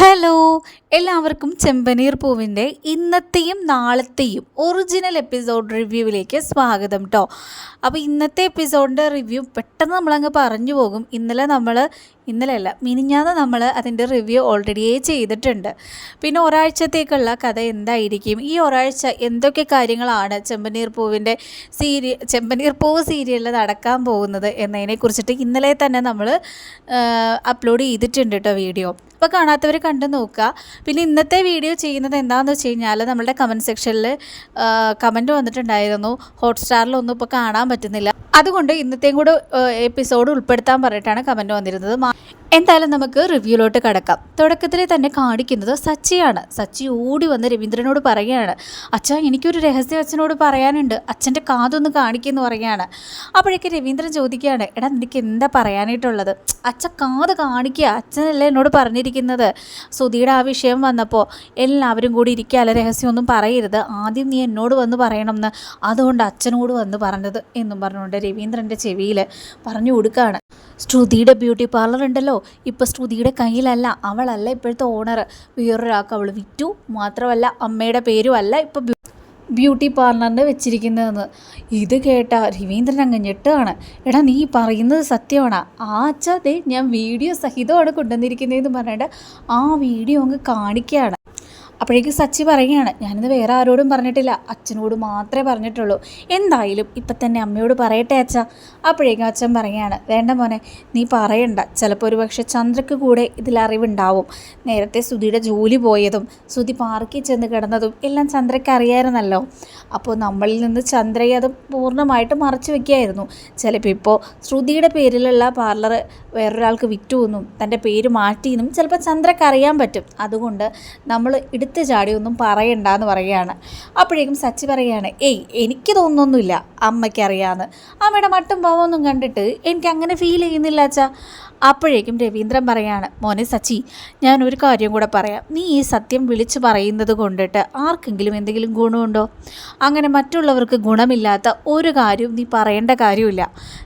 Hello എല്ലാവർക്കും ചെമ്പനീർ പൂവിന്റെ ഇന്നത്തെയും നാളത്തെയും original episode റിവ്യൂവിലേക്ക് സ്വാഗതം കേട്ടോ അപ്പോൾ ഇന്നത്തെ എപ്പിസോഡിന്റെ റിവ്യൂ പെട്ടെന്ന് നമ്മളങ്ങ് പറഞ്ഞു പോകും. ഇന്നലെ നമ്മൾ ഇന്നലെ അല്ല മിനിഞ്ഞാന്ന് നമ്മൾ അതിന്റെ റിവ്യൂ ഓൾറെഡിയേ ചെയ്തിട്ടുണ്ട്. പിന്നെ ഒരാഴ്ചത്തേക്കുള്ള കഥ എന്തായിരിക്കും? ഈ ഒരാഴ്ച എന്തൊക്കെ കാര്യങ്ങളാണ് ചെമ്പനീർ പൂവിന്റെ സീരിയ ചെമ്പനീർ പൂവ് സീരിയലിൽ നടക്കാൻ പോകുന്നത് എന്നതിനെക്കുറിച്ചിട്ട് ഇന്നലെ തന്നെ നമ്മൾ അപ്ലോഡ് ചെയ്തിട്ടുണ്ട് കേട്ടോ വീഡിയോ. അപ്പോൾ കാണാത്തവർ കണ്ടു നോക്കുക. പിന്നെ ഇന്നത്തെ വീഡിയോ ചെയ്യുന്നത് എന്താണെന്ന് വെച്ച് കഴിഞ്ഞാൽ നമ്മുടെ കമന്റ് സെക്ഷനിൽ കമന്റ് വന്നിട്ടുണ്ടായിരുന്നു. ഹോട്ട്സ്റ്റാറിലൊന്നും ഇപ്പോൾ കാണാൻ പറ്റുന്നില്ല. അതുകൊണ്ട് ഇന്നത്തെയും കൂടെ എപ്പിസോഡ് ഉൾപ്പെടുത്താൻ പറഞ്ഞിട്ടാണ് കമന്റ് വന്നിരുന്നത്. എന്തായാലും നമുക്ക് റിവ്യൂലോട്ട് കടക്കാം. തുടക്കത്തിൽ തന്നെ കാണിക്കുന്നത് സച്ചിയാണ്. സച്ചി ഓടി വന്ന് രവീന്ദ്രനോട് പറയുകയാണ് അച്ഛാ എനിക്കൊരു രഹസ്യം അച്ഛനോട് പറയാനുണ്ട്. അച്ഛന്റെ കാതൊന്ന് കാണിക്കുമെന്ന് പറയുകയാണ്. അപ്പോഴേക്ക് രവീന്ദ്രൻ ചോദിക്കുകയാണ് എടാ നിനക്ക് എന്താ പറയാനായിട്ടുള്ളത്? അച്ഛ കാത് കാണിക്കുക. അച്ഛനല്ലേ എന്നോട് പറഞ്ഞിരിക്കുന്നത്. സുധിയുടെ ആ വിഷയം വന്നപ്പോൾ എല്ലാവരും കൂടി ഇരിക്കാല്ല രഹസ്യമൊന്നും പറയരുത്. ആദ്യം നീ എന്നോട് വന്ന് പറയണമെന്ന്. അതുകൊണ്ട് അച്ഛനോട് വന്ന് പറഞ്ഞത് എന്നും പറഞ്ഞുകൊണ്ട് രവീന്ദ്രന്റെ ചെവിയിൽ പറഞ്ഞു കൊടുക്കുകയാണ്. ശ്രുതിയുടെ ബ്യൂട്ടി പാർലർ ഉണ്ടല്ലോ. ഇപ്പോൾ ശ്രുതിയുടെ കയ്യിലല്ല അവളല്ല ഇപ്പോഴത്തെ ഓണർ വേറൊരാൾക്ക് അവൾ വിറ്റു. മാത്രമല്ല അമ്മയുടെ പേരും അല്ല ഇപ്പോൾ ബ്യൂട്ടി പാർലറിന്റെ വെച്ചിരിക്കുന്നതെന്ന്. ഇത് കേട്ട രവീന്ദ്രൻ അങ്ങ് ഞെട്ടുകയാണ്. എടാ നീ പറയുന്നത് സത്യമാണ്? ആ അച്ഛാ ദേ ഞാൻ വീഡിയോ സഹിതമാണ് കൊണ്ടുവന്നിരിക്കുന്നതെന്ന് പറഞ്ഞിട്ട് ആ വീഡിയോ അങ്ങ് കാണിക്കുകയാണ്. അപ്പോഴേക്കും സച്ചി പറയുകയാണ് ഞാനിത് വേറെ ആരോടും പറഞ്ഞിട്ടില്ല അച്ഛനോട് മാത്രമേ പറഞ്ഞിട്ടുള്ളൂ. എന്തായാലും ഇപ്പം തന്നെ അമ്മയോട് പറയട്ടെ അച്ഛ. അപ്പോഴേക്കും അച്ഛൻ പറയുകയാണ് വേണ്ട മോനെ നീ പറയണ്ട. ചിലപ്പോൾ ഒരു പക്ഷേ ചന്ദ്രക്ക് കൂടെ ഇതിൽ അറിവുണ്ടാവും. നേരത്തെ സുധിയുടെ ജോലി പോയതും സുധി പാർക്കിൽ ചെന്ന് കിടന്നതും എല്ലാം ചന്ദ്രയ്ക്ക് അറിയാമായിരുന്നല്ലോ അപ്പോൾ നമ്മളിൽ നിന്ന് ചന്ദ്രയെ അത് പൂർണമായിട്ട് മറച്ചു വെക്കുകയായിരുന്നു. ചിലപ്പോൾ ഇപ്പോൾ ശ്രുതിയുടെ പേരിലുള്ള പാർലർ വേറൊരാൾക്ക് വിറ്റു എന്നും തന്റെ പേര് മാറ്റിയെന്നും ചിലപ്പോൾ ചന്ദ്രക്ക് അറിയാൻ പറ്റും. അതുകൊണ്ട് നമ്മൾ എടുത്തു ചാടിയൊന്നും പറയണ്ടെന്ന് പറയുകയാണ്. അപ്പോഴേക്കും സച്ചി പറയുകയാണ് ഏയ് എനിക്ക് തോന്നുന്നൊന്നുമില്ല. അമ്മയ്ക്ക് അറിയാമെന്ന് അമ്മയുടെ മട്ടും ഭാവമൊന്നും കണ്ടിട്ട് എനിക്ക് അങ്ങനെ ഫീൽ ചെയ്യുന്നില്ല അച്ഛാ. അപ്പോഴേക്കും രവീന്ദ്രൻ പറയാണ് മോനെ സച്ചി ഞാൻ ഒരു കാര്യം കൂടെ പറയാം. നീ ഈ സത്യം വിളിച്ചു പറയുന്നത് കൊണ്ടിട്ട് ആർക്കെങ്കിലും എന്തെങ്കിലും ഗുണമുണ്ടോ? അങ്ങനെ മറ്റുള്ളവർക്ക് ഗുണമില്ലാത്ത ഒരു കാര്യവും നീ പറയേണ്ട കാര്യമില്ല.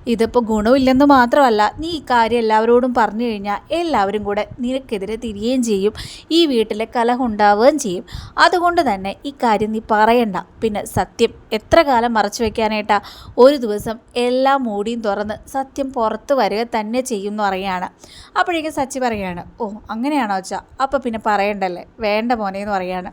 ഇതിപ്പോൾ ഗുണമില്ലെന്ന് മാത്രമല്ല നീ ഈ കാര്യം എല്ലാവരോടും പറഞ്ഞു കഴിഞ്ഞാൽ എല്ലാവരും കൂടെ നിനക്കെതിരെ തിരിയുകയും ചെയ്യും ഈ വീട്ടിലെ കലഹം ഉണ്ടാവുകയും ചെയ്യും. അതുകൊണ്ട് തന്നെ ഈ കാര്യം നീ പറയണ്ട. പിന്നെ സത്യം എത്ര കാലം മറച്ചു വയ്ക്കാനായിട്ടാ ഒരു ദിവസം എല്ലാ മൂടിയും തുറന്ന് സത്യം പുറത്ത് വരിക തന്നെ ചെയ്യും എന്ന് പറയാണ് അപ്പോഴേക്കും സച്ചി പറയുകയാണ് ഓ അങ്ങനെയാണോ അച്ഛ? അപ്പോൾ പിന്നെ പറയണ്ടല്ലേ? വേണ്ട മോനെ എന്ന് പറയാണ്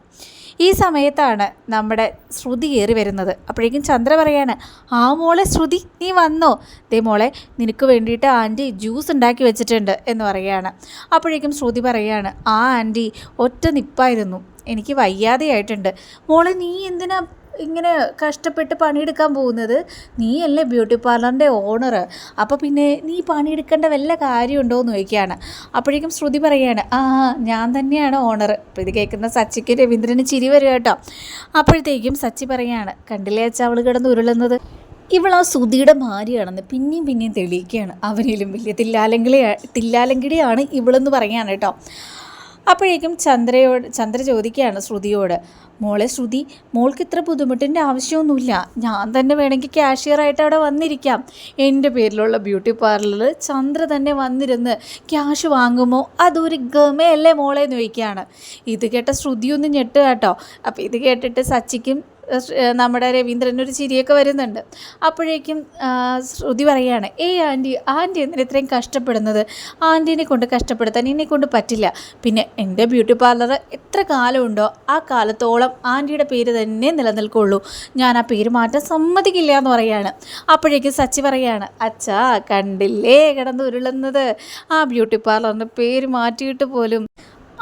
ഈ സമയത്താണ് നമ്മുടെ ശ്രുതി കയറി വരുന്നത്. അപ്പോഴേക്കും ചന്ദ്ര പറയാണ് ആ മോളെ ശ്രുതി നീ വന്നോ? ദേ മോളെ നിനക്ക് വേണ്ടിയിട്ട് ആന്റി ജ്യൂസ് ഉണ്ടാക്കി വെച്ചിട്ടുണ്ട് എന്ന് പറയുകയാണ്. അപ്പോഴേക്കും ശ്രുതി പറയാണ് ആ ആന്റി ഒറ്റ നിപ്പായിരുന്നു എനിക്ക് വയ്യാതെയായിട്ടുണ്ട്. മോളെ നീ എന്തിനാ ഇങ്ങനെ കഷ്ടപ്പെട്ട് പണിയെടുക്കാൻ പോകുന്നത്? നീ നീയല്ലേ ബ്യൂട്ടി പാർലറിന്റെ ഓണർ. അപ്പോൾ പിന്നെ നീ പണിയെടുക്കേണ്ട വല്ല കാര്യമുണ്ടോ എന്ന് ചോദിക്കുകയാണ്. അപ്പോഴേക്കും ശ്രുതി പറയുകയാണ് ആ ഞാൻ തന്നെയാണ് ഓണർ. അപ്പോൾ ഇത് കേൾക്കുന്ന സച്ചിക്ക് രവീന്ദ്രന് ചിരി വരിക കേട്ടോ. അപ്പോഴത്തേക്കും സച്ചി പറയുകയാണ് കണ്ടില്ലേ അച്ഛാ അവൾ കിടന്ന് ഉരുളുന്നത്? ഇവൾ ആ സുധിയുടെ ഭാര്യയാണെന്ന് പിന്നെയും പിന്നെയും തെളിയിക്കുകയാണ്. അവനിലും വലിയ തില്ലാലങ്കിളി തില്ലാലങ്കിടിയാണ് ഇവളെന്ന് പറയുകയാണ് കേട്ടോ. അപ്പോഴേക്കും ചന്ദ്രയോട് ചന്ദ്ര ചോദിക്കുകയാണ് ശ്രുതിയോട് മോളെ ശ്രുതി മോൾക്ക് ഇത്ര ബുദ്ധിമുട്ടിന്റെ ആവശ്യമൊന്നുമില്ല. ഞാൻ തന്നെ വേണമെങ്കിൽ ക്യാഷ്യറായിട്ട് അവിടെ വന്നിരിക്കാം. എന്റെ പേരിലുള്ള ബ്യൂട്ടി പാർലറിൽ ചന്ദ്ര തന്നെ വന്നിരുന്ന് ക്യാഷ് വാങ്ങുമോ? അതൊരു ഗമയല്ലേ മോളെ എന്ന് ചോദിക്കുകയാണ്. ഇത് കേട്ട ശ്രുതിയൊന്ന് ഞെട്ടുക കേട്ടോ. അപ്പോൾ ഇത് കേട്ടിട്ട് സച്ചിക്കും നമ്മുടെ രവീന്ദ്രൻ ഒരു ചിരിയൊക്കെ വരുന്നുണ്ട്. അപ്പോഴേക്കും ശ്രുതി പറയുകയാണ് ഏയ് ആന്റി ആന്റി എന്തിനാ ഇത്രയും കഷ്ടപ്പെടുന്നത്? ആന്റീനെ കൊണ്ട് കഷ്ടപ്പെടുത്താൻ എന്നെ കൊണ്ട് പറ്റില്ല. പിന്നെ എന്റെ ബ്യൂട്ടി പാർലർ എത്ര കാലമുണ്ടോ ആ കാലത്തോളം ആന്റിയുടെ പേര് തന്നെ നിലനിൽക്കുള്ളൂ. ഞാൻ ആ പേര് മാറ്റാൻ സമ്മതിക്കില്ല എന്ന് പറയാണ്. അപ്പോഴേക്കും സച്ചി പറയാണ് അച്ഛാ കണ്ടില്ലേ കിടന്ന് ഉരുളുന്നത്? ആ ബ്യൂട്ടി പാർലറിന്റെ പേര് മാറ്റിയിട്ട് പോലും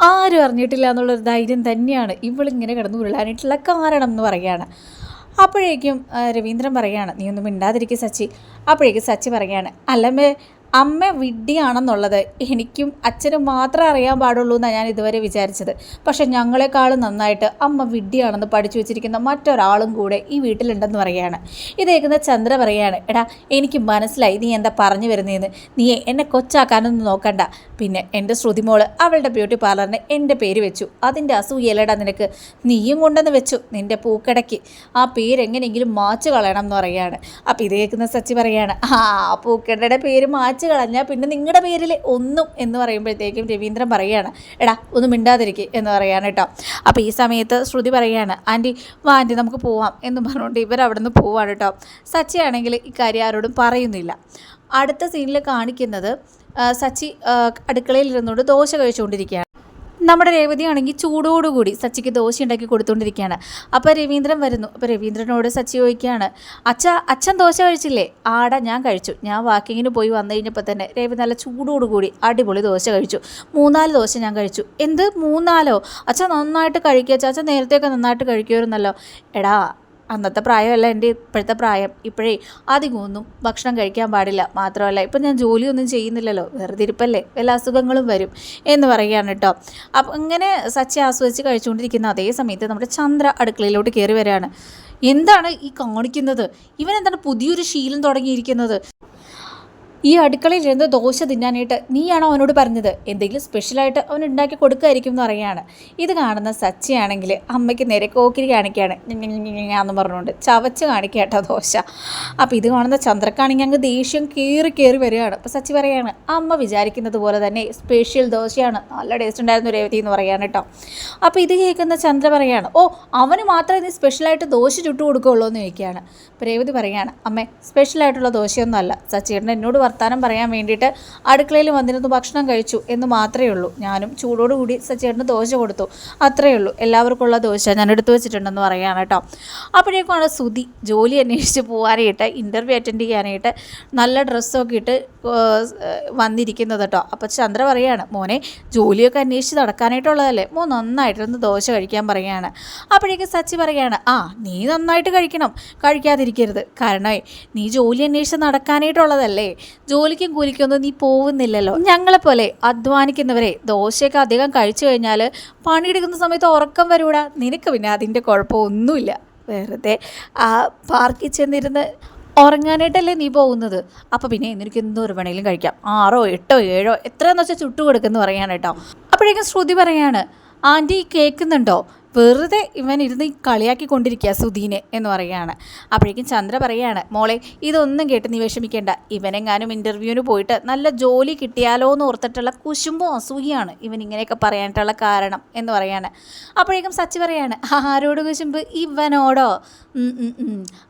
ആരും അറിഞ്ഞിട്ടില്ല എന്നുള്ളൊരു ധൈര്യം തന്നെയാണ് ഇവളിങ്ങനെ കിടന്ന് ഉരുളാനായിട്ടുള്ള കാരണം എന്ന് പറയുകയാണ്. അപ്പോഴേക്കും രവീന്ദ്രൻ പറയാണ് നീ ഒന്നും മിണ്ടാതിരിക്കും സച്ചി. അപ്പോഴേക്കും സച്ചി പറയാണ് അല്ലമ്മേ അമ്മ വിഡ്ഢിയാണെന്നുള്ളത് എനിക്കും അച്ഛനും മാത്രം അറിയാൻ പാടുള്ളൂ എന്നാണ് ഞാൻ ഇതുവരെ വിചാരിച്ചത്. പക്ഷെ ഞങ്ങളെക്കാളും നന്നായിട്ട് അമ്മ വിഡ്ഢിയാണെന്ന് പഠിച്ചു വെച്ചിരിക്കുന്ന മറ്റൊരാളും കൂടെ ഈ വീട്ടിലുണ്ടെന്ന് പറയുകയാണ്. ഇത് കേൾക്കുന്ന ചന്ദ്ര പറയാണ് എടാ എനിക്ക് മനസ്സിലായി നീ എന്താ പറഞ്ഞു വരുന്നതെന്ന് നീ എന്നെ കൊച്ചാക്കാനൊന്നും നോക്കണ്ട. പിന്നെ എന്റെ ശ്രുതിമോൾ അവളുടെ ബ്യൂട്ടി പാർലറിന് എന്റെ പേര് വെച്ചു. അതിന്റെ അസൂയലടാ നിനക്ക്. നീയും കൊണ്ടെന്ന് വെച്ചു നിന്റെ പൂക്കടയ്ക്ക്. ആ പേരെങ്ങനെയെങ്കിലും മാച്ചു കളയണം എന്ന് പറയുകയാണ്. അപ്പോൾ ഇത് കേൾക്കുന്ന സച്ചി പറയാണ് ആ പൂക്കടയുടെ പേര് മാറ്റി വായിച്ചു കളഞ്ഞാൽ പിന്നെ നിങ്ങളുടെ പേരിൽ ഒന്നും എന്ന് പറയുമ്പോഴത്തേക്കും രവീന്ദ്രൻ പറയുകയാണ് എടാ ഒന്നും മിണ്ടാതിരിക്കുക എന്ന് പറയാണ് കേട്ടോ. അപ്പോൾ ഈ സമയത്ത് ശ്രുതി പറയുകയാണ് ആന്റി വാ ആന്റി നമുക്ക് പോവാം എന്ന് പറഞ്ഞുകൊണ്ട് ഇവരവിടെ നിന്ന് പോവാണ് കേട്ടോ. സച്ചിയാണെങ്കിൽ ഇക്കാര്യം ആരോടും പറയുന്നില്ല. അടുത്ത സീനിൽ കാണിക്കുന്നത് സച്ചി അടുക്കളയിൽ ഇരുന്നുകൊണ്ട് ദോശ കഴിച്ചുകൊണ്ടിരിക്കുകയാണ്. നമ്മുടെ രേവതിയാണെങ്കിൽ ചൂടോടുകൂടി സച്ചിക്ക് ദോശ ഉണ്ടാക്കി കൊടുത്തുകൊണ്ടിരിക്കുകയാണ്. അപ്പോൾ രവീന്ദ്രൻ വരുന്നു. അപ്പോൾ രവീന്ദ്രനോട് സച്ചി ചോദിക്കുകയാണ് അച്ഛ അച്ഛൻ ദോശ കഴിച്ചില്ലേ? ആടാ ഞാൻ കഴിച്ചു. ഞാൻ വാക്കിങ്ങിന് പോയി വന്നു കഴിഞ്ഞപ്പോൾ തന്നെ രേവതി നല്ല ചൂടോടുകൂടി അടിപൊളി ദോശ കഴിച്ചു. മൂന്നാൽ ദോശ ഞാൻ കഴിച്ചു. എന്ത്? മൂന്നാലോ? അച്ഛൻ നന്നായിട്ട് കഴിക്കുക അച്ഛൻ നേരത്തെയൊക്കെ നന്നായിട്ട് കഴിക്കുമായിരുന്നല്ലോ. എടാ അന്നത്തെ പ്രായമല്ല എന്റെ ഇപ്പോഴത്തെ പ്രായം. ഇപ്പോഴേ അധികമൊന്നും ഭക്ഷണം കഴിക്കാൻ പാടില്ല. മാത്രമല്ല ഇപ്പം ഞാൻ ജോലിയൊന്നും ചെയ്യുന്നില്ലല്ലോ. വെറുതെ ഇരിപ്പല്ലേ? വല്ല അസുഖങ്ങളും വരും എന്ന് പറയുകയാണ് കേട്ടോ. അപ്പം ഇങ്ങനെ സച്ചി ആസ്വദിച്ച് കഴിച്ചുകൊണ്ടിരിക്കുന്ന അതേ സമയത്ത് നമ്മുടെ ചന്ദ്ര അടുക്കളയിലോട്ട് കയറി വരികയാണ്. എന്താണ് ഈ കാണിക്കുന്നത്? ഇവൻ എന്താണ് പുതിയൊരു ശീലം തുടങ്ങിയിരിക്കുന്നത്? ഈ അടുക്കളയിൽ ഇരുന്ന് ദോശ തിന്നാനായിട്ട് നീയാണോ അവനോട് പറഞ്ഞത്? എന്തെങ്കിലും സ്പെഷ്യലായിട്ട് അവൻ ഉണ്ടാക്കി കൊടുക്കുമായിരിക്കും എന്ന് പറയുകയാണ്. ഇത് കാണുന്ന സച്ചിയാണെങ്കിൽ അമ്മയ്ക്ക് നേരെ കോക്കിരി കാണിക്കുകയാണ്. എന്ന് പറഞ്ഞുകൊണ്ട് ചവച്ച് കാണിക്കാട്ടോ ദോശ. അപ്പോൾ ഇത് കാണുന്ന ചന്ദ്രക്കാണെങ്കിൽ അങ്ങ് ദേഷ്യം കയറി കയറി വരികയാണ്. അപ്പോൾ സച്ചി പറയാണ് അമ്മ വിചാരിക്കുന്നത് പോലെ തന്നെ സ്പെഷ്യൽ ദോശയാണ്. നല്ല ടേസ്റ്റ് ഉണ്ടായിരുന്നു രേവതി എന്ന് പറയുകയാണ് കേട്ടോ. അപ്പോൾ ഇത് കേൾക്കുന്ന ചന്ദ്ര പറയാണ് ഓ അവന് മാത്രമേ നീ സ്പെഷ്യലായിട്ട് ദോശ ചുട്ടു കൊടുക്കുകയുള്ളൂ എന്ന് ചോദിക്കുകയാണ്. അപ്പോൾ രേവതി പറയാണ് അമ്മേ സ്പെഷ്യലായിട്ടുള്ള ദോശയൊന്നും അല്ല സച്ചിയേട്ടൻ എന്നോട് വർത്താനം പറയാൻ വേണ്ടിയിട്ട് അടുക്കളയിൽ വന്നിരുന്നു ഭക്ഷണം കഴിച്ചു എന്ന് മാത്രമേ ഉള്ളൂ. ഞാനും ചൂടോടുകൂടി സച്ചേട്ടന് ദോശ കൊടുത്തു. അത്രയേ ഉള്ളൂ. എല്ലാവർക്കുള്ള ദോശ ഞാൻ എടുത്തു വെച്ചിട്ടുണ്ടെന്ന് പറയുകയാണ് കേട്ടോ. അപ്പോഴേക്കുമാണ് സുതി ജോലി അന്വേഷിച്ച് പോകാനായിട്ട് ഇന്റർവ്യൂ അറ്റൻഡ് ചെയ്യാനായിട്ട് നല്ല ഡ്രസ്സൊക്കെ ഇട്ട് വന്നിരിക്കുന്നത് കേട്ടോ. അപ്പോൾ ചന്ദ്ര പറയാണ് മോനെ ജോലിയൊക്കെ അന്വേഷിച്ച് നടക്കാനായിട്ടുള്ളതല്ലേ? മോ നന്നായിട്ടിരുന്ന് ദോശ കഴിക്കാൻ പറയുകയാണ്. അപ്പോഴേക്കും സച്ചി പറയാണ് ആ നീ നന്നായിട്ട് കഴിക്കണം. കഴിക്കാതിരിക്കരുത്. കാരണം നീ ജോലി അന്വേഷിച്ച് നടക്കാനായിട്ടുള്ളതല്ലേ? ജോലിക്കും കൂലിക്കൊന്നും നീ പോകുന്നില്ലല്ലോ ഞങ്ങളെപ്പോലെ അധ്വാനിക്കുന്നവരെ ദോശയൊക്കെ അധികം കഴിച്ചു കഴിഞ്ഞാൽ പണിയെടുക്കുന്ന സമയത്ത് ഉറക്കം വരൂടാ. നിനക്ക് പിന്നെ അതിന്റെ കുഴപ്പമൊന്നുമില്ല. വെറുതെ ആ പാർക്കിൽ ചെന്നിരുന്ന് ഉറങ്ങാനായിട്ടല്ലേ നീ പോകുന്നത്? അപ്പോൾ പിന്നെ എനിക്ക് എന്തോ ഒരു വേണമെങ്കിലും കഴിക്കാം. ആറോ എട്ടോ ഏഴോ എത്രയെന്ന് വെച്ചാൽ ചുട്ടു കേട്ടോ അപ്പോഴേക്കും ശ്രുതി പറയാണ് ആന്റി കേൾക്കുന്നുണ്ടോ? വെറുതെ ഇവൻ ഇരുന്ന് കളിയാക്കി കൊണ്ടിരിക്കുക സുധീനെ എന്ന് പറയുകയാണ്. അപ്പോഴേക്കും ചന്ദ്ര പറയുകയാണ് മോളെ ഇതൊന്നും കേട്ട് നീ വിഷമിക്കേണ്ട. ഇവനെങ്ങാനും ഇന്റർവ്യൂവിന് പോയിട്ട് നല്ല ജോലി കിട്ടിയാലോ എന്ന് ഓർത്തിട്ടുള്ള കുശുമ്പും അസൂയാണ് ഇവൻ ഇങ്ങനെയൊക്കെ പറയാനായിട്ടുള്ള കാരണം എന്ന് പറയാണ് അപ്പോഴേക്കും സച്ചി പറയാണ് ആരോട് കുശുമ്പ്? ഇവനോടോ.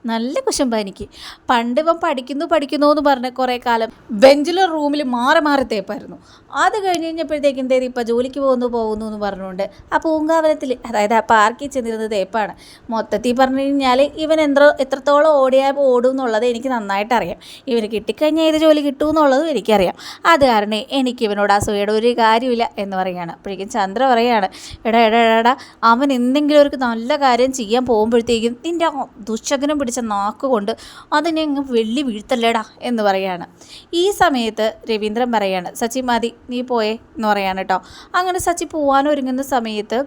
നല്ല കുശുമ്പ എനിക്ക്. പണ്ട് ഇവൻ പഠിക്കുന്നു പഠിക്കുന്നു എന്ന് പറഞ്ഞ കുറേ കാലം ബെഞ്ചിലെ റൂമിൽ മാറി മാറി തേപ്പായിരുന്നു. അത് കഴിഞ്ഞ് കഴിഞ്ഞപ്പോഴത്തേക്കും എന്തേത് ഇപ്പം ജോലിക്ക് പോകുന്നു പോകുന്നു എന്ന് പറഞ്ഞുകൊണ്ട് ആ പൂങ്കാവനത്തിൽ അതായത് ആ പാർക്കിൽ ചെന്നിരുന്നത് തേപ്പാണ്. മൊത്തത്തിൽ പറഞ്ഞു കഴിഞ്ഞാൽ ഇവൻ എത്ര എത്രത്തോളം ഓടിയാൽ ഓടും എന്നുള്ളത് എനിക്ക് നന്നായിട്ട് അറിയാം ഇവന് കിട്ടിക്കഴിഞ്ഞാൽ ഏത് ജോലി കിട്ടും എന്നുള്ളതും എനിക്കറിയാം. അത് കാരണം എനിക്ക് ഇവനോട് അസൂയയുടെ ഒരു കാര്യമില്ല എന്ന് പറയുകയാണ്. അപ്പോഴേക്കും ചന്ദ്ര പറയുകയാണ് എടാ എടാ എടാ, അവൻ എന്തെങ്കിലും ഒരു നല്ല കാര്യം ചെയ്യാൻ പോകുമ്പോഴത്തേക്കും നിന്റെ ആ ദുശകനം പിടിച്ച നാക്ക് കൊണ്ട് അതിനെ അങ്ങ് വെള്ളി വീഴ്ത്തല്ലേടാ എന്ന് പറയാണ് ഈ സമയത്ത് രവീന്ദ്രൻ പറയാണ് സച്ചി മതി നീ പോയേ എന്ന് പറയാണ് കേട്ടോ. അങ്ങനെ സച്ചി പോകാനൊരുങ്ങുന്ന സമയത്ത്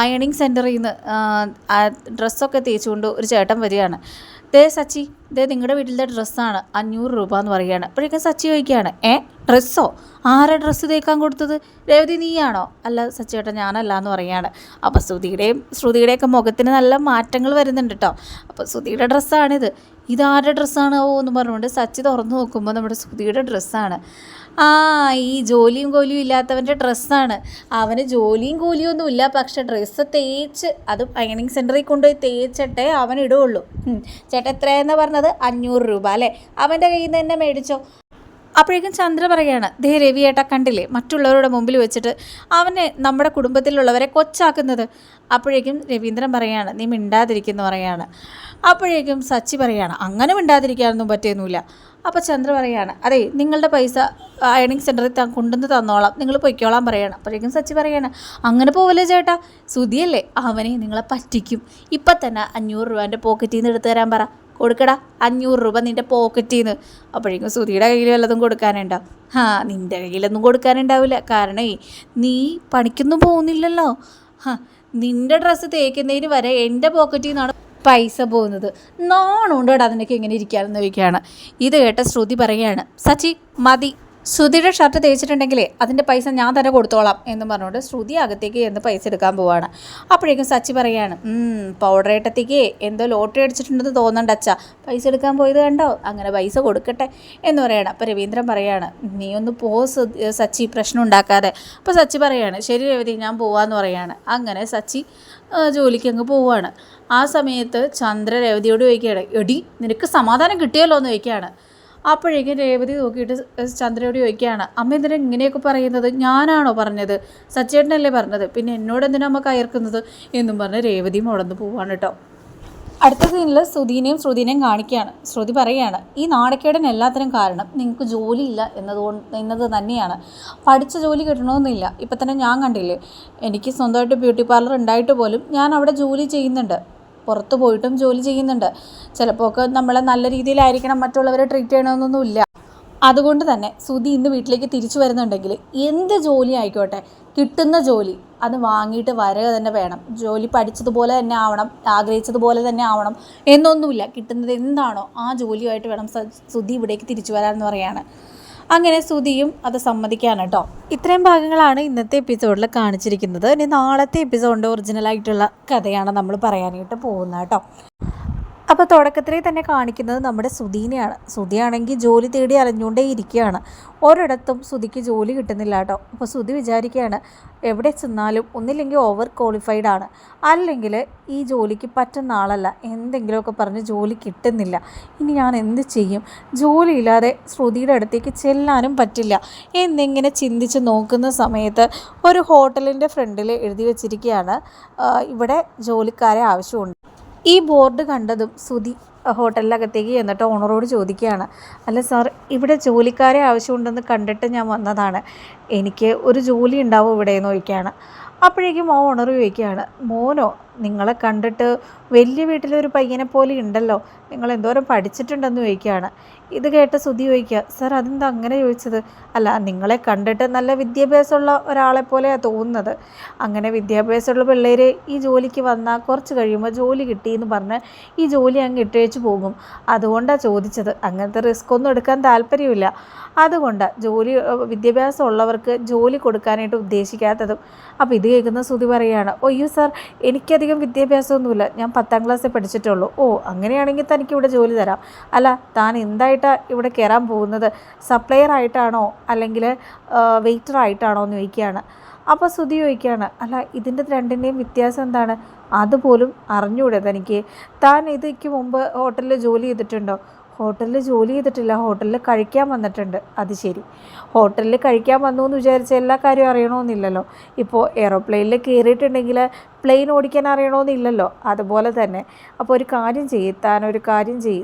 അയണിങ് സെന്ററിൽ നിന്ന് ഡ്രസ്സൊക്കെ തേച്ചുകൊണ്ട് ഒരു ചേട്ടൻ വരികയാണ്. ദേ സച്ചി ദേ നിങ്ങളുടെ വീട്ടിലെ ഡ്രസ്സാണ് അഞ്ഞൂറ് രൂപ എന്ന് പറയുകയാണ്. അപ്പോഴേക്കും സച്ചി ചോദിക്കുകയാണ് ഏ ഡ്രസ്സോ? ആരാ ഡ്രസ്സ് തേക്കാൻ കൊടുത്തത്? രേവതി നീയാണോ? അല്ല സച്ചിയേട്ടൻ ഞാനല്ല എന്ന് പറയുകയാണ്. അപ്പോൾ ശ്രുതിയുടെയും ശ്രുതിയുടെയൊക്കെ മുഖത്തിന് നല്ല മാറ്റങ്ങൾ വരുന്നുണ്ട് കേട്ടോ അപ്പോൾ ശ്രുതിയുടെ ഡ്രസ്സാണിത്. ഇതാരുടെ ഡ്രസ്സാണ് ഓ എന്ന് പറഞ്ഞുകൊണ്ട് സച്ചി തുറന്നു നോക്കുമ്പോൾ നമ്മുടെ ശ്രുതിയുടെ ഡ്രസ്സാണ്. ആ ഈ ജോലിയും കൂലിയും ഇല്ലാത്തവന്റെ ഡ്രസ്സാണ്. അവന് ജോലിയും കൂലിയും ഒന്നുമില്ല പക്ഷെ ഡ്രസ്സ് തേച്ച് അത് അയണിങ് സെന്ററിൽ കൊണ്ടുപോയി തേച്ചിട്ടേ അവൻ ഇടുകയുള്ളൂ. ചേട്ടൻ ചേട്ടാ എത്രയെന്ന് പറഞ്ഞത്? അഞ്ഞൂറ് രൂപ അല്ലേ? അവന്റെ കയ്യിൽ നിന്ന് തന്നെ മേടിച്ചോ. അപ്പോഴേക്കും ചന്ദ്ര പറയാണ് ദേ രവി ഏട്ടാ കണ്ടില്ലേ മറ്റുള്ളവരുടെ മുമ്പിൽ വെച്ചിട്ട് അവനെ നമ്മുടെ കുടുംബത്തിലുള്ളവരെ കൊച്ചാക്കുന്നത്. അപ്പോഴേക്കും രവീന്ദ്രൻ പറയാണ് നീ മിണ്ടാതിരിക്കുന്നു പറയാണ്. അപ്പോഴേക്കും സച്ചി പറയാണ് അങ്ങനെ മിണ്ടാതിരിക്കാനൊന്നും പറ്റിയൊന്നുമില്ല. അപ്പോൾ ചന്ദ്ര പറയാണ് അതെ നിങ്ങളുടെ പൈസ അയണിങ് സെന്ററിൽ താൻ കൊണ്ടുവന്ന് തന്നോളാം. നിങ്ങൾ പൊയ്ക്കോളാൻ പറയണം. അപ്പോഴേക്കും സച്ചി പറയാണ് അങ്ങനെ പോവല്ലേ ചേട്ടാ? സുതിയല്ലേ അവനെ നിങ്ങളെ പറ്റിക്കും. ഇപ്പം തന്നെ അഞ്ഞൂറ് രൂപ എന്റെ പോക്കറ്റിൽ നിന്ന് എടുത്തു തരാൻ പറ. കൊടുക്കടാ അഞ്ഞൂറ് രൂപ നിന്റെ പോക്കറ്റിൽ നിന്ന് അപ്പോഴേക്കും സുധിയുടെ കയ്യിൽ വല്ലതും കൊടുക്കാനുണ്ടാവും ആ നിന്റെ കയ്യിലൊന്നും കൊടുക്കാനുണ്ടാവില്ല. കാരണം നീ പണിക്കൊന്നും പോകുന്നില്ലല്ലോ. നിന്റെ ഡ്രസ്സ് തേക്കുന്നതിന് വരെ എന്റെ പോക്കറ്റിൽ നിന്നാണ് പൈസ പോകുന്നത്. നാണുണ്ടോടാ അതിനൊക്കെ ഇങ്ങനെ ഇരിക്കാമെന്ന് ചോദിക്കുകയാണ്. ഇത് കേട്ട ശ്രുതി പറയുകയാണ് സച്ചി മതി. ശ്രുതിയുടെ ഷർട്ട് തേച്ചിട്ടുണ്ടെങ്കിലേ അതിന്റെ പൈസ ഞാൻ തന്നെ കൊടുത്തോളാം എന്ന് പറഞ്ഞുകൊണ്ട് ശ്രുതി അകത്തേക്ക് എന്ന് പൈസ എടുക്കാൻ പോവാണ്. അപ്പോഴേക്കും സച്ചി പറയാണ് പൗഡർ ഏട്ടത്തേക്ക് എന്തോ ലോട്ടറി അടിച്ചിട്ടുണ്ടെന്ന് തോന്നണ്ട അച്ഛ. പൈസ എടുക്കാൻ പോയത് കണ്ടോ? അങ്ങനെ പൈസ കൊടുക്കട്ടെ. എന്ന് പറയാണ് അപ്പോൾ രവീന്ദ്രൻ പറയാണ് നീ ഒന്ന് പോ സച്ചി പ്രശ്നം ഉണ്ടാക്കാതെ. അപ്പോൾ സച്ചി പറയാണ് ശരി രവതി ഞാൻ പോവാന്ന് പറയാണ് അങ്ങനെ സച്ചി ജോലിക്ക് അങ്ങ് പോവുകയാണ് ആ സമയത്ത് ചന്ദ്ര രവതിയോട് ചോദിക്കുകയാണ് എടി നിനക്ക് സമാധാനം കിട്ടിയല്ലോ എന്ന് ചോദിക്കുകയാണ്. അപ്പോഴേക്കും രേവതി നോക്കിയിട്ട് ചന്ദ്രയോട് ചോദിക്കുകയാണ് അമ്മ എന്തിനാ ഇങ്ങനെയൊക്കെ പറയുന്നത്? ഞാനാണോ പറഞ്ഞത്? സച്ചേട്ടനല്ലേ പറഞ്ഞത്. പിന്നെ എന്നോട് എന്തിനാ അമ്മ കയർക്കുന്നത്? എന്നും പറഞ്ഞ് രേവതി മുടന്നു പോവാണ് കേട്ടോ അടുത്ത സീനിൽ ശ്രുതിനെയും ശ്രുതിനെയും കാണിക്കുകയാണ്. ശ്രുതി പറയുകയാണ് ഈ നാണക്കേടൻ എല്ലാത്തിനും കാരണം നിങ്ങൾക്ക് ജോലിയില്ല എന്നതുകൊണ്ട് എന്നത് തന്നെയാണ്. പഠിച്ച ജോലി കിട്ടണമെന്നില്ല ഇപ്പം തന്നെ ഞാൻ കണ്ടില്ലേ എനിക്ക് സ്വന്തമായിട്ട് ബ്യൂട്ടി പാർലർ ഉണ്ടായിട്ട് പോലും ഞാൻ അവിടെ ജോലി ചെയ്യുന്നുണ്ട്. പുറത്ത് പോയിട്ടും ജോലി ചെയ്യുന്നുണ്ട്. ചിലപ്പോൾ ഒക്കെ നമ്മളെ നല്ല രീതിയിലായിരിക്കണം മറ്റുള്ളവരെ ട്രീറ്റ് ചെയ്യണമെന്നൊന്നുമില്ല. അതുകൊണ്ട് തന്നെ സുധി ഇന്ന് വീട്ടിലേക്ക് തിരിച്ചു വരുന്നുണ്ടെങ്കിൽ എന്ത് ജോലി ആയിക്കോട്ടെ കിട്ടുന്ന ജോലി അത് വാങ്ങിയിട്ട് വരക തന്നെ വേണം. ജോലി പഠിച്ചതുപോലെ തന്നെ ആവണം ആഗ്രഹിച്ചതുപോലെ തന്നെ ആവണം എന്നൊന്നുമില്ല. കിട്ടുന്നത് എന്താണോ ആ ജോലിയുമായിട്ട് വേണം സുധി ഇവിടേക്ക് തിരിച്ചു വരാമെന്ന് പറയാണ് അങ്ങനെ സുധിയും അത് സമ്മതിക്കാണ് കേട്ടോ ഇത്രയും ഭാഗങ്ങളാണ് ഇന്നത്തെ എപ്പിസോഡിൽ കാണിച്ചിരിക്കുന്നത്. ഇനി നാളത്തെ എപ്പിസോഡിന്റെ ഒറിജിനലായിട്ടുള്ള കഥയാണ് നമ്മൾ പറയാനായിട്ട് പോകുന്നത് കേട്ടോ അപ്പോൾ തുടക്കത്തിലേ തന്നെ കാണിക്കുന്നത് നമ്മുടെ സുധീനെയാണ്. സുധിയാണെങ്കിൽ ജോലി തേടി അലഞ്ഞുകൊണ്ടേ ഇരിക്കുകയാണ്. ഒരിടത്തും സുധിക്ക് ജോലി കിട്ടുന്നില്ല കേട്ടോ. അപ്പോൾ സുധി വിചാരിക്കുകയാണ് എവിടെ ചെന്നാലും ഒന്നില്ലെങ്കിൽ ഓവർ ക്വാളിഫൈഡ് ആണ്. അല്ലെങ്കിൽ ഈ ജോലിക്ക് പറ്റുന്ന ആളല്ല. എന്തെങ്കിലുമൊക്കെ പറഞ്ഞ് ജോലി കിട്ടുന്നില്ല. ഇനി ഞാൻ എന്ത് ചെയ്യും? ജോലിയില്ലാതെ ശ്രുതിയുടെ അടുത്തേക്ക് ചെല്ലാനും പറ്റില്ല. എന്നിങ്ങനെ ചിന്തിച്ച് നോക്കുന്ന സമയത്ത് ഒരു ഹോട്ടലിന്റെ ഫ്രണ്ടിൽ എഴുതി വെച്ചിരിക്കുകയാണ് ഇവിടെ ജോലിക്കാരെ ആവശ്യമുണ്ട്. ഈ ബോർഡ് കണ്ടതും സുധി ഹോട്ടലിനകത്തേക്ക് ചെന്നിട്ട് ഓണറോട് ചോദിക്കുകയാണ് അല്ല സാർ ഇവിടെ ജോലിക്കാരെ ആവശ്യമുണ്ടെന്ന് കണ്ടിട്ട് ഞാൻ വന്നതാണ്. എനിക്ക് ഒരു ജോലി ഉണ്ടാവും ഇവിടെ എന്ന് ചോദിക്കുകയാണ്. അപ്പോഴേക്കും ഓണർ ചോദിക്കുകയാണ് മോനോ നിങ്ങളെ കണ്ടിട്ട് വലിയ വീട്ടിലൊരു പയ്യനെ പോലെ ഉണ്ടല്ലോ. നിങ്ങൾ എന്തോരം പഠിച്ചിട്ടുണ്ടെന്ന് ചോദിക്കുകയാണ്. ഇത് കേട്ട് സുധി ചോദിക്കുക സാർ അതെന്താ അങ്ങനെ ചോദിച്ചത്? അല്ല നിങ്ങളെ കണ്ടിട്ട് നല്ല വിദ്യാഭ്യാസമുള്ള ഒരാളെ പോലെയാണ് തോന്നുന്നത്. അങ്ങനെ വിദ്യാഭ്യാസമുള്ള പിള്ളേർ ഈ ജോലിക്ക് വന്നാൽ കുറച്ച് കഴിയുമ്പോൾ ജോലി കിട്ടി എന്ന് പറഞ്ഞ് ഈ ജോലി അങ്ങ് ഇട്ടേച്ച് പോകും. അതുകൊണ്ടാണ് ചോദിച്ചത്. അങ്ങനത്തെ റിസ്ക് ഒന്നും എടുക്കാൻ താല്പര്യമില്ല. അതുകൊണ്ട് ജോലി വിദ്യാഭ്യാസം ഉള്ളവർക്ക് ജോലി കൊടുക്കാനായിട്ട് ഉദ്ദേശിക്കാത്തതും. അപ്പോൾ ഇത് കേൾക്കുന്ന സുധി പറയുകയാണ് ഒയ്യോ സാർ എനിക്കധികം വിദ്യാഭ്യാസമൊന്നുമില്ല. ഞാൻ പത്താം ക്ലാസ്സിൽ പഠിച്ചിട്ടുള്ളൂ. ഓ അങ്ങനെയാണെങ്കിൽ തനിക്ക് ഇവിടെ ജോലി തരാം. അല്ല താൻ എന്തായിട്ടാണ് ഇവിടെ കയറാൻ പോകുന്നത്? സപ്ലയർ ആയിട്ടാണോ അല്ലെങ്കിൽ വെയിറ്റർ ആയിട്ടാണോ എന്ന് ചോദിക്കുകയാണ്. അപ്പോൾ സ്തുതി ചോദിക്കുകയാണ് അല്ല ഇതിന്റെ രണ്ടിന്റെയും വ്യത്യാസം എന്താണ്? അതുപോലും അറിഞ്ഞൂടെ തനിക്ക്? താൻ ഇതിക്ക് മുമ്പ് ഹോട്ടലിൽ ജോലി ചെയ്തിട്ടുണ്ടോ? ഹോട്ടലിൽ ജോലി ചെയ്തിട്ടില്ല. ഹോട്ടലിൽ കഴിക്കാൻ വന്നിട്ടുണ്ട്. അത് ശരി. ഹോട്ടലിൽ കഴിക്കാൻ വന്നു എന്ന് വിചാരിച്ച എല്ലാ കാര്യവും അറിയണമെന്നില്ലല്ലോ. ഇപ്പോൾ എയ്റോപ്ലെയിനിൽ കയറിയിട്ടുണ്ടെങ്കിൽ പ്ലെയിൻ ഓടിക്കാൻ അറിയണമെന്നില്ലല്ലോ. അതുപോലെ തന്നെ. അപ്പോൾ ഒരു കാര്യം ചെയ്യ് താൻ ഒരു കാര്യം ചെയ്യ്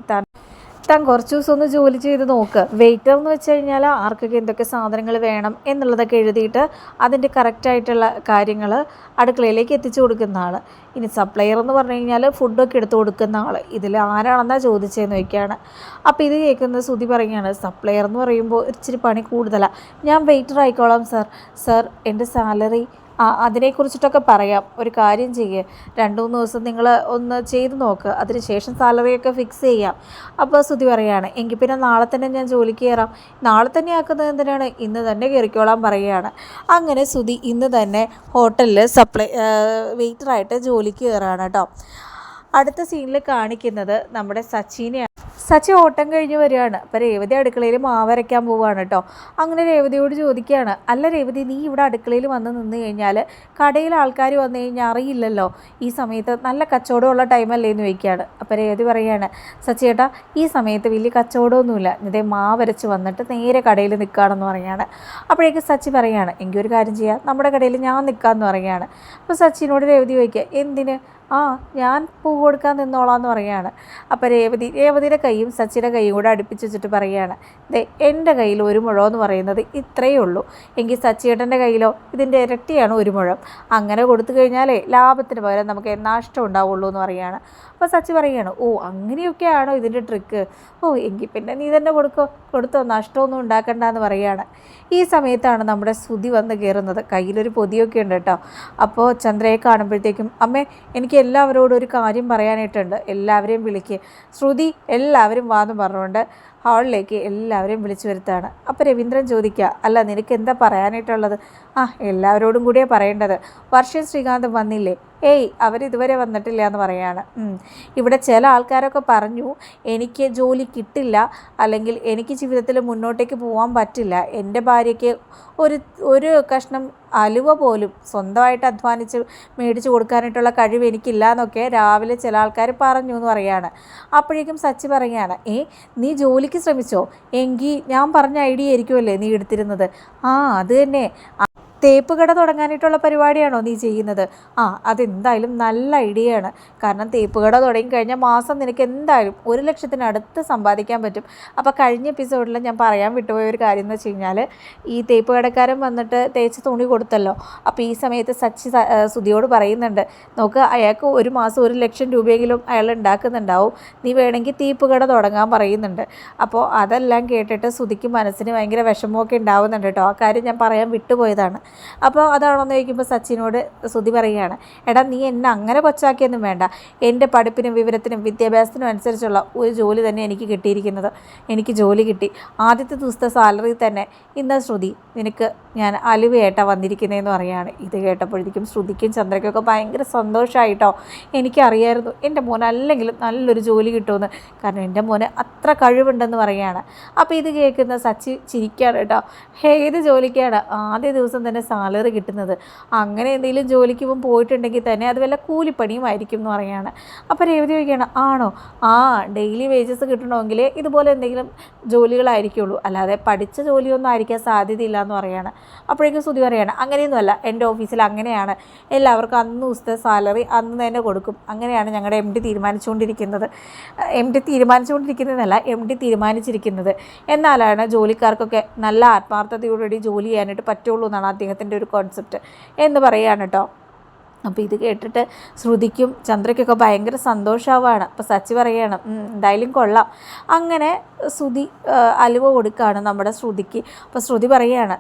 താൻ കുറച്ച് ദിവസം ഒന്ന് ജോലി ചെയ്ത് നോക്ക്. വെയിറ്റർ എന്ന് വെച്ച് കഴിഞ്ഞാൽ ആർക്കൊക്കെ എന്തൊക്കെ സാധനങ്ങൾ വേണം എന്നുള്ളതൊക്കെ എഴുതിയിട്ട് അതിന്റെ കറക്റ്റായിട്ടുള്ള കാര്യങ്ങൾ അടുക്കളയിലേക്ക് എത്തിച്ചു കൊടുക്കുന്ന ആൾ. ഇനി സപ്ലയർ എന്ന് പറഞ്ഞു കഴിഞ്ഞാൽ ഫുഡൊക്കെ എടുത്തു കൊടുക്കുന്ന ആൾ. ഇതിൽ ആരാണെന്നാണ് ചോദിച്ചതെന്ന് വയ്ക്കുകയാണ് അപ്പോൾ ഇത് കേൾക്കുന്ന സുതി പറയുകയാണ് സപ്ലയർ എന്ന് പറയുമ്പോൾ ഇച്ചിരി പണി കൂടുതലാണ് ഞാൻ വെയിറ്റർ ആയിക്കോളാം സർ സർ എന്റെ സാലറി അതിനെക്കുറിച്ചിട്ടൊക്കെ പറയാം. ഒരു കാര്യം ചെയ്യുക രണ്ട് മൂന്ന് ദിവസം നിങ്ങൾ ഒന്ന് ചെയ്ത് നോക്ക്. അതിനുശേഷം സാലറിയൊക്കെ ഫിക്സ് ചെയ്യാം. അപ്പോൾ സ്തുതി പറയുകയാണ് എങ്കിൽ പിന്നെ നാളെ തന്നെ ഞാൻ ജോലിക്ക് കയറാം നാളെ തന്നെ ആക്കുന്നത് എന്തിനാണ്? ഇന്ന് തന്നെ കയറിക്കോളാൻ പറയുകയാണ്. അങ്ങനെ സ്തുതി ഇന്ന് തന്നെ ഹോട്ടലിൽ സപ്ലൈ വെയിറ്ററായിട്ട് ജോലിക്ക് കയറാണ് കേട്ടോ. അടുത്ത സീനിൽ കാണിക്കുന്നത് നമ്മുടെ സച്ചിനെയാണ്. സച്ചി ഓട്ടം കഴിഞ്ഞ് വരികയാണ്. അപ്പോൾ രേവതി അടുക്കളയിൽ മാവരയ്ക്കാൻ പോവുകയാണ് കേട്ടോ അങ്ങനെ രേവതിയോട് ചോദിക്കുകയാണ് അല്ല രേവതി നീ ഇവിടെ അടുക്കളയിൽ വന്ന് നിന്ന് കഴിഞ്ഞാൽ കടയിൽ ആൾക്കാർ വന്നു കഴിഞ്ഞാൽ അറിയില്ലല്ലോ. ഈ സമയത്ത് നല്ല കച്ചവടമുള്ള ടൈമല്ലേ എന്ന് ചോദിക്കുകയാണ്. അപ്പോൾ രേവതി പറയുകയാണ് സച്ചിയേട്ടാ ഈ സമയത്ത് വലിയ കച്ചവടമൊന്നുമില്ല. ഇതേ മാവരച്ച് വന്നിട്ട് നേരെ കടയിൽ നിൽക്കുകയാണെന്ന് പറയുകയാണ്. അപ്പോഴേക്ക് സച്ചി പറയുകയാണ് എങ്കിൽ ഒരു കാര്യം ചെയ്യാം. നമ്മുടെ കടയിൽ ഞാൻ നിൽക്കാമെന്ന് പറയുകയാണ്. അപ്പോൾ സച്ചിനോട് രേവതി ചോദിക്കുക എന്തിന്? ആ ഞാൻ പൂ കൊടുക്കാൻ നിന്നോളാം എന്ന് പറയുകയാണ്. അപ്പോൾ രേവതി രേവതിയുടെ കൈയും സച്ചിന്റെ കൈയും കൂടെ അടുപ്പിച്ച് വെച്ചിട്ട് പറയുകയാണ് ദേ എന്റെ കയ്യിൽ ഒരു മുഴം എന്ന് പറയുന്നത് ഇത്രയേ ഉള്ളൂ. എങ്കിൽ സച്ചിയേട്ടന്റെ കയ്യിലോ ഇതിന്റെ ഇരട്ടിയാണ് ഒരു മുഴം. അങ്ങനെ കൊടുത്തു കഴിഞ്ഞാലേ ലാഭത്തിന് പകരം നമുക്ക് നാഷ്ടം ഉണ്ടാവുള്ളൂ എന്ന് പറയുകയാണ്. അപ്പോൾ സച്ചി പറയുകയാണ് ഓ അങ്ങനെയൊക്കെയാണോ ഇതിന്റെ ട്രിക്ക്? ഓ എങ്കിൽ പിന്നെ നീ തന്നെ കൊടുക്കോ കൊടുത്തോ നഷ്ടമൊന്നും ഉണ്ടാക്കണ്ട എന്ന് പറയുകയാണ്. ഈ സമയത്താണ് നമ്മുടെ ശ്രുതി വന്ന് കയറുന്നത്. കയ്യിലൊരു പൊതിയൊക്കെ ഉണ്ട് കേട്ടോ. അപ്പോൾ ചന്ദ്രയെ കാണുമ്പോഴത്തേക്കും അമ്മേ എനിക്ക് എല്ലാവരോടും ഒരു കാര്യം പറയാനായിട്ടുണ്ട്. എല്ലാവരെയും വിളിക്കുക ശ്രുതി എല്ലാവരും വാന്ന് പറഞ്ഞുകൊണ്ട് ഹാളിലേക്ക് എല്ലാവരെയും വിളിച്ചു വരുത്താണ് അപ്പോൾ രവീന്ദ്രൻ ചോദിക്കുക അല്ല നിനക്ക് എന്താ പറയാനായിട്ടുള്ളത്? ആ എല്ലാവരോടും കൂടിയാണ് പറയേണ്ടത്. വർഷം ശ്രീകാന്ത് വന്നില്ലേ? ഏയ് അവരിതുവരെ വന്നിട്ടില്ല എന്ന് പറയാണ്. ഇവിടെ ചില ആൾക്കാരൊക്കെ പറഞ്ഞു എനിക്ക് ജോലി കിട്ടില്ല. അല്ലെങ്കിൽ എനിക്ക് ജീവിതത്തിൽ മുന്നോട്ടേക്ക് പോകാൻ പറ്റില്ല. എന്റെ ഭാര്യയ്ക്ക് ഒരു ഒരു കഷ്ണം അലുവ പോലും സ്വന്തമായിട്ട് അധ്വാനിച്ച് മേടിച്ചു കൊടുക്കാനായിട്ടുള്ള കഴിവ് എനിക്കില്ല എന്നൊക്കെ രാവിലെ ചില ആൾക്കാർ പറഞ്ഞു എന്ന് പറയാണ്. അപ്പോഴേക്കും സച്ചി പറയുകയാണ് ഏ നീ ജോലിക്ക് ശ്രമിച്ചോ? എങ്കിൽ ഞാൻ പറഞ്ഞ ഐഡിയ ആയിരിക്കുമല്ലേ നീ എടുത്തിരുന്നത്? ആ അത് തന്നെ. തേപ്പ് കട തുടങ്ങാനായിട്ടുള്ള പരിപാടിയാണോ നീ ചെയ്യുന്നത്? ആ അതെന്തായാലും നല്ല ഐഡിയയാണ് കാരണം തേപ്പ് കട തുടങ്ങിക്കഴിഞ്ഞാൽ മാസം നിനക്ക് എന്തായാലും ഒരു ലക്ഷത്തിനടുത്ത് സമ്പാദിക്കാൻ പറ്റും. അപ്പോൾ കഴിഞ്ഞ എപ്പിസോഡിൽ ഞാൻ പറയാൻ വിട്ടുപോയ ഒരു കാര്യം എന്ന് വെച്ച് കഴിഞ്ഞാൽ ഈ തേപ്പ് കടക്കാരൻ വന്നിട്ട് തേച്ച് തുണി കൊടുത്തല്ലോ. അപ്പോൾ ഈ സമയത്ത് സച്ചി സുധിയോട് പറയുന്നുണ്ട് നോക്ക് അയാൾക്ക് ഒരു മാസം ഒരു ലക്ഷം രൂപയെങ്കിലും അയാൾ ഉണ്ടാക്കുന്നുണ്ടാവും. നീ വേണമെങ്കിൽ തേപ്പ് കട തുടങ്ങാൻ പറയുന്നുണ്ട്. അപ്പോൾ അതെല്ലാം കേട്ടിട്ട് സുധിക്ക് മനസ്സിന് ഭയങ്കര വിഷമമൊക്കെ ഉണ്ടാവുന്നുണ്ട് കേട്ടോ. ആ കാര്യം ഞാൻ പറയാൻ വിട്ടുപോയതാണ്. അപ്പോൾ അതാണോന്ന് ചോദിക്കുമ്പോൾ സച്ചിനോട് സുധി പറയുകയാണ് എടാ നീ എന്നെ അങ്ങനെ കൊച്ചാക്കിയൊന്നും വേണ്ട. എന്റെ പഠിപ്പിനും വിവരത്തിനും വിദ്യാഭ്യാസത്തിനും അനുസരിച്ചുള്ള ഒരു ജോലി തന്നെ എനിക്ക് കിട്ടിയിരിക്കുന്നത്. എനിക്ക് ജോലി കിട്ടി. ആദ്യത്തെ ദിവസത്തെ സാലറി തന്നെ ഇന്ന് ശ്രുതി നിനക്ക് ഞാൻ അലുവയായിട്ടാണ് വന്നിരിക്കുന്നതെന്ന് പറയുകയാണ്. ഇത് കേട്ടപ്പോഴത്തേക്കും ശ്രുതിക്കും ചന്ദ്രയ്ക്കൊക്കെ ഭയങ്കര സന്തോഷമായിട്ടോ എനിക്കറിയായിരുന്നു എന്റെ മോൻ അല്ലെങ്കിലും നല്ലൊരു ജോലി കിട്ടുമെന്ന്. കാരണം എന്റെ മോന് അത്ര കഴിവുണ്ടെന്ന് പറയുകയാണ്. അപ്പോൾ ഇത് കേൾക്കുന്ന സച്ചി ചിരിക്കുകയാണ് കേട്ടോ. ഏത് ജോലിക്കാണ്? ആദ്യ ദിവസം തന്നെ സാലറി കിട്ടുന്നത്. അങ്ങനെ എന്തെങ്കിലും ജോലിക്ക് ഇപ്പം പോയിട്ടുണ്ടെങ്കിൽ തന്നെ അത് വല്ല കൂലിപ്പണിയും ആയിരിക്കും എന്ന് പറയുകയാണ്. അപ്പോൾ രേവതി ചോദിക്കുകയാണ് ആണോ? ആ ഡെയിലി വേജസ് കിട്ടണമെങ്കിൽ ഇതുപോലെ എന്തെങ്കിലും ജോലികളായിരിക്കുള്ളൂ. അല്ലാതെ പഠിച്ച ജോലിയൊന്നും ആയിരിക്കാൻ സാധ്യതയില്ല എന്ന് പറയുകയാണ്. അപ്പോഴേക്കും സ്തുതി പറയുകയാണ് അങ്ങനെയൊന്നുമല്ല. എന്റെ ഓഫീസിൽ അങ്ങനെയാണ്. എല്ലാവർക്കും അന്ന് ദിവസത്തെ സാലറി അന്ന് തന്നെ കൊടുക്കും. അങ്ങനെയാണ് ഞങ്ങളുടെ എം ഡി തീരുമാനിച്ചുകൊണ്ടിരിക്കുന്നത്. എം ഡി തീരുമാനിച്ചുകൊണ്ടിരിക്കുന്നതല്ല എം ഡി തീരുമാനിച്ചിരിക്കുന്നത്. എന്നാലാണ് ജോലിക്കാർക്കൊക്കെ നല്ല ആത്മാർത്ഥതയോടുകൂടി ജോലി ചെയ്യാനായിട്ട് പറ്റുള്ളൂ എന്നാണ് അദ്ദേഹത്തിന്റെ ഒരു കോൺസെപ്റ്റ് എന്ന് പറയുകയാണ് കേട്ടോ. അപ്പോൾ ഇത് കേട്ടിട്ട് ശ്രുതിക്കും ചന്ദ്രയ്ക്കൊക്കെ ഭയങ്കര സന്തോഷമാവാണ് അപ്പോൾ സച്ചി പറയുകയാണ് "ഉം, എന്തായാലും കൊള്ളാം. അങ്ങനെ ശ്രുതി അലുവ കൊടുക്കുകയാണ് നമ്മുടെ ശ്രുതിക്ക്. അപ്പോൾ ശ്രുതി പറയുകയാണ്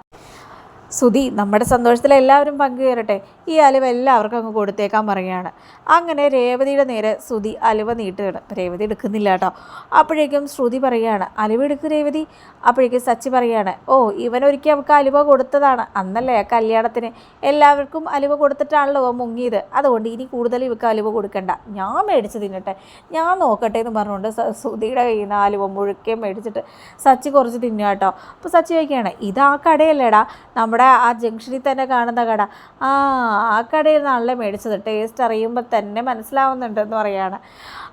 സുധി നമ്മുടെ സന്തോഷത്തിൽ എല്ലാവരും പങ്കുചേരട്ടെ ഈ അലുവ എല്ലാവർക്കും അങ്ങ് കൊടുത്തേക്കാൻ പറയുകയാണ്. അങ്ങനെ രേവതിയുടെ നേരെ സുധി അലുവ നീട്ടുകയാണ് രേവതി എടുക്കുന്നില്ല കേട്ടോ. അപ്പോഴേക്കും ശ്രുതി പറയുകയാണ് അലുവ എടുക്കും രേവതി. അപ്പോഴേക്കും സച്ചി പറയുകയാണ് ഓ ഇവനൊരിക്കൽ അവൾക്ക് അലുവ കൊടുത്തതാണ്. അന്നല്ലേ കല്യാണത്തിന് എല്ലാവർക്കും അലുവ കൊടുത്തിട്ടാണല്ലോ മുങ്ങിയത്. അതുകൊണ്ട് ഇനി കൂടുതൽ ഇവൾക്ക് അലുവ കൊടുക്കണ്ട. ഞാൻ മേടിച്ച് തിന്നട്ടെ. ഞാൻ നോക്കട്ടെ എന്ന് പറഞ്ഞുകൊണ്ട് സുധിയുടെ കയ്യിൽ നിന്ന് അലുവ മുഴുക്കെ മേടിച്ചിട്ട് സച്ചി കുറച്ച് തിന്നുക കേട്ടോ. അപ്പോൾ സച്ചി വയ്ക്കുകയാണ് ഇത് ആ കടയല്ലേടാ? നമ്മുടെ ആ ജംഗ്ഷനിൽ തന്നെ കാണുന്ന കട. ആ ആ കടയിൽ നിന്നാണല്ലേ മേടിച്ചത്. ടേസ്റ്റ് അറിയുമ്പോൾ തന്നെ മനസ്സിലാവുന്നുണ്ടെന്ന് പറയാണ്.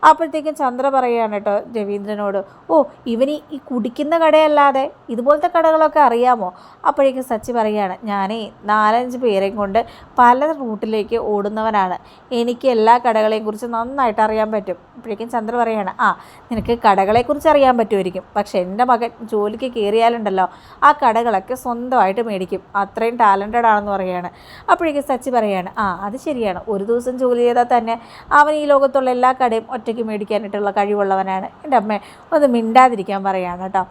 അപ്പോഴത്തേക്കും ചന്ദ്ര പറയുകയാണ് കേട്ടോ രവീന്ദ്രനോട് ഓ ഇവന് ഈ കുടിക്കുന്ന കടയല്ലാതെ ഇതുപോലത്തെ കടകളൊക്കെ അറിയാമോ? അപ്പോഴേക്കും സച്ചി പറയുകയാണ് ഞാനേ നാലഞ്ച് പേരെയും കൊണ്ട് പല റൂട്ടിലേക്ക് ഓടുന്നവനാണ്. എനിക്ക് എല്ലാ കടകളെയും കുറിച്ച് നന്നായിട്ട് അറിയാൻ പറ്റും. അപ്പോഴേക്കും ചന്ദ്ര പറയുകയാണ് ആ നിനക്ക് കടകളെക്കുറിച്ച് അറിയാൻ പറ്റുമായിരിക്കും. പക്ഷേ എന്റെ മകൻ ജോലിക്ക് കയറിയാലുണ്ടല്ലോ. ആ കടകളൊക്കെ സ്വന്തമായിട്ട് മേടിക്കും. അത്രയും ടാലന്റഡ് ആണെന്ന് പറയുകയാണ്. അപ്പോഴേക്കും സച്ചി പറയുകയാണ് ആ അത് ശരിയാണ്. ഒരു ദിവസം ജോലി ചെയ്താൽ തന്നെ അവൻ ഈ ലോകത്തുള്ള എല്ലാ കടയും ഒറ്റയ്ക്ക് മേടിക്കാനായിട്ടുള്ള കഴിവുള്ളവനാണ്. എന്റെ അമ്മ ഒന്ന് മിണ്ടാതിരിക്കാൻ പറയുകയാണ് കേട്ടോ.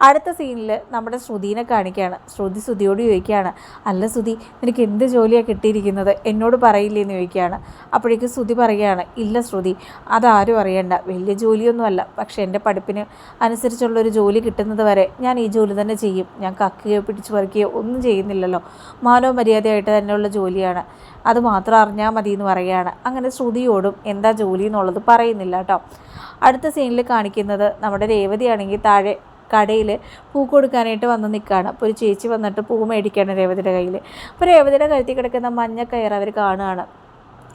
അടുത്ത സീനിൽ നമ്മുടെ ശ്രുതിനെ കാണിക്കുകയാണ്. ശ്രുതി ശ്രുതിയോട് ചോദിക്കുകയാണ് അല്ല ശ്രുതി നിനക്ക് എന്ത് ജോലിയാണ് കിട്ടിയിരിക്കുന്നത്? എന്നോട് പറയില്ലേ? എന്ന് ചോദിക്കുകയാണ്. അപ്പോഴേക്കും ശ്രുതി പറയുകയാണ് ഇല്ല ശ്രുതി അതാരും അറിയണ്ട. വലിയ ജോലിയൊന്നുമല്ല പക്ഷേ എന്റെ പഠിപ്പിന് അനുസരിച്ചുള്ളൊരു ജോലി കിട്ടുന്നത് വരെ ഞാൻ ഈ ജോലി തന്നെ ചെയ്യും. ഞാൻ കക്കുകയോ പിടിച്ചു പറിക്കുകയോ ഒന്നും ചെയ്യുന്നില്ലല്ലോ. മാനവ മര്യാദയായിട്ട് തന്നെയുള്ള ജോലിയാണ്. അത് മാത്രം അറിഞ്ഞാൽ മതി എന്ന് പറയുകയാണ്. അങ്ങനെ ശ്രുതിയോടും എന്താ ജോലി? എന്നുള്ളത് പറയുന്നില്ല കേട്ടോ. അടുത്ത സീനിൽ കാണിക്കുന്നത് നമ്മുടെ രേവതിയാണെങ്കിൽ താഴെ കടയിൽ പൂ കൊടുക്കാനായിട്ട് വന്ന് നിൽക്കുകയാണ്. അപ്പോൾ ഒരു ചേച്ചി വന്നിട്ട് പൂ മേടിക്കുകയാണ് രേവതിയുടെ കയ്യിൽ. അപ്പോൾ രേവതിയുടെ കഴുത്തിൽ കിടക്കുന്ന മഞ്ഞ കയർ അവർ കാണുകയാണ്.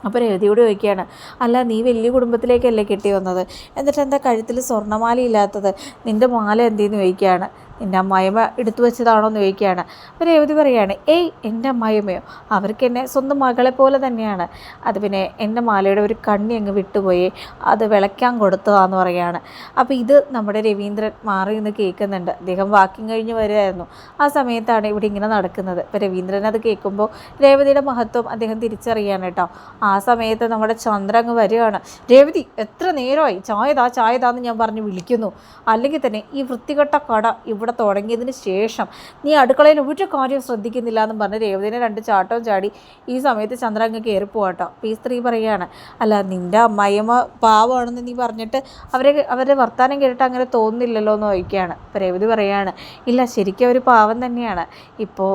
അപ്പോൾ രേവതിയോട് ചോദിക്കുകയാണ് അല്ല നീ വലിയ കുടുംബത്തിലേക്കല്ലേ കെട്ടി വന്നത്? എന്നിട്ട് എന്താ കഴുത്തിൽ സ്വർണമാല ഇല്ലാത്തത്? നിന്റെ മാല എന്തെന്ന് ചോദിക്കുകയാണ്. നിന്റെ അമ്മായിമ്മ എടുത്തു വെച്ചതാണോ എന്ന് ചോദിക്കുകയാണ്. അപ്പോൾ രേവതി പറയുകയാണ് ഏയ് എന്റെ അമ്മായിമ്മയോ അവർക്ക് എന്നെ സ്വന്തം മകളെ പോലെ തന്നെയാണ്. അത് പിന്നെ എന്റെ മാലയുടെ ഒരു കണ്ണി അങ്ങ് വിട്ടുപോയി അത് വിളയ്ക്കാൻ കൊടുത്തതാന്ന് പറയുകയാണ് അപ്പോൾ ഇത് നമ്മുടെ രവീന്ദ്രൻ മാറി നിന്ന് കേൾക്കുന്നുണ്ട്. അദ്ദേഹം വാക്കിംഗ് കഴിഞ്ഞ് വരുമായിരുന്നു ആ സമയത്താണ് ഇവിടെ ഇങ്ങനെ നടക്കുന്നത്. ഇപ്പോൾ രവീന്ദ്രൻ അത് കേൾക്കുമ്പോൾ രേവതിയുടെ മഹത്വം അദ്ദേഹം തിരിച്ചറിയാണ് കേട്ടോ. ആ സമയത്ത് നമ്മുടെ ചന്ദ്ര അങ്ങ് വരികയാണ്. രേവതി എത്ര നേരമായി? ചായതാ ചായതാന്ന് ഞാൻ പറഞ്ഞ് വിളിക്കുന്നു. അല്ലെങ്കിൽ തന്നെ ഈ വൃത്തികെട്ട കട ഇവിടെ അവിടെ തുടങ്ങിയതിന് ശേഷം നീ അടുക്കളയിൽ ഒരു കാര്യം ശ്രദ്ധിക്കുന്നില്ല എന്ന് പറഞ്ഞ് രേവതിനെ രണ്ട് ചാട്ടവും ചാടി ഈ സമയത്ത് ചന്ദ്ര അങ്ങ് കയറി പോവാട്ടോ. അപ്പോൾ ഈ സ്ത്രീ പറയുകയാണ് അല്ല നിന്റെ അമ്മായിയമ്മ പാവമാണെന്ന് നീ പറഞ്ഞിട്ട് അവരെ അവരുടെ വർത്തമാനം കേട്ടിട്ട് അങ്ങനെ തോന്നുന്നില്ലല്ലോ എന്ന് ചോദിക്കുകയാണ്. അപ്പോൾ രേവതി പറയാണ് ഇല്ല ശരിക്കും അവർ പാവം തന്നെയാണ്. ഇപ്പോൾ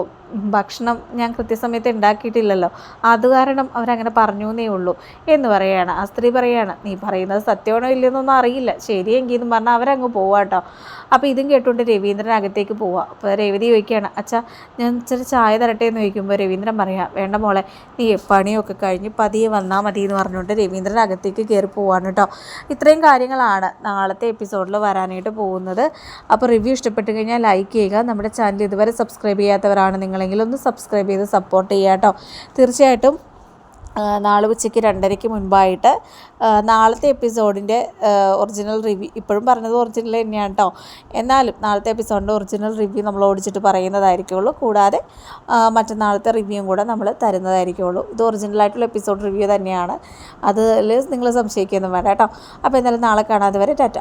ഭക്ഷണം ഞാൻ കൃത്യസമയത്ത് ഉണ്ടാക്കിയിട്ടില്ലല്ലോ. അത് കാരണം അവരങ്ങനെ പറഞ്ഞു എന്നേ ഉള്ളൂ. എന്ന് പറയുകയാണ് ആ സ്ത്രീ പറയുകയാണ് നീ പറയുന്നത് സത്യമാണോ ഇല്ലയെന്നൊന്നും അറിയില്ല. ശരിയെങ്കിൽ എന്ന് പറഞ്ഞാൽ അവരങ്ങ് പോവാട്ടോ അപ്പോൾ ഇതും കേട്ടുകൊണ്ട് രവീന്ദ്രൻ അകത്തേക്ക് പോവാം. അപ്പോൾ രേവതി ചോദിക്കുകയാണ് അച്ഛാ ഞാൻ ഇച്ചിരി ചായ തരട്ടെ എന്ന് ചോദിക്കുമ്പോൾ രവീന്ദ്രൻ പറയാം വേണ്ട മോളെ നീ പണിയൊക്കെ കഴിഞ്ഞ് പതിയെ വന്നാൽ മതി എന്ന് പറഞ്ഞുകൊണ്ട് രവീന്ദ്രൻ അകത്തേക്ക് കയറി പോവാണ് കേട്ടോ ഇത്രയും കാര്യങ്ങളാണ് നാളത്തെ എപ്പിസോഡിൽ വരാനായിട്ട് പോകുന്നത്. അപ്പോൾ റിവ്യൂ ഇഷ്ടപ്പെട്ട് കഴിഞ്ഞാൽ ലൈക്ക് ചെയ്യുക. നമ്മുടെ ചാനൽ ഇതുവരെ സബ്സ്ക്രൈബ് ചെയ്യാത്തവരാണ് നിങ്ങളെങ്കിൽ ഒന്ന് സബ്സ്ക്രൈബ് ചെയ്ത് സപ്പോർട്ട് ചെയ്യുക കേട്ടോ. തീർച്ചയായിട്ടും നാളെ ഉച്ചയ്ക്ക് രണ്ടരയ്ക്ക് മുൻപായിട്ട് നാളത്തെ എപ്പിസോഡിന്റെ ഒറിജിനൽ റിവ്യൂ ഇപ്പോഴും പറഞ്ഞത് ഒറിജിനൽ തന്നെയാണ് കേട്ടോ. എന്നാലും നാളത്തെ എപ്പിസോഡിന്റെ ഒറിജിനൽ റിവ്യൂ നമ്മൾ ഓടിച്ചിട്ട് പറയുന്നതായിരിക്കുള്ളൂ. കൂടാതെ മറ്റന്നാളത്തെ റിവ്യൂവും കൂടെ നമ്മൾ തരുന്നതായിരിക്കുള്ളൂ. ഇത് ഒറിജിനലായിട്ടുള്ള എപ്പിസോഡ് റിവ്യൂ തന്നെയാണ്. അതിൽ നിങ്ങൾ സംശയിക്കുകയൊന്നും വേണ്ട കേട്ടോ. അപ്പോൾ എന്തായാലും നാളെ കാണാതെ വരെ ടാറ്റ.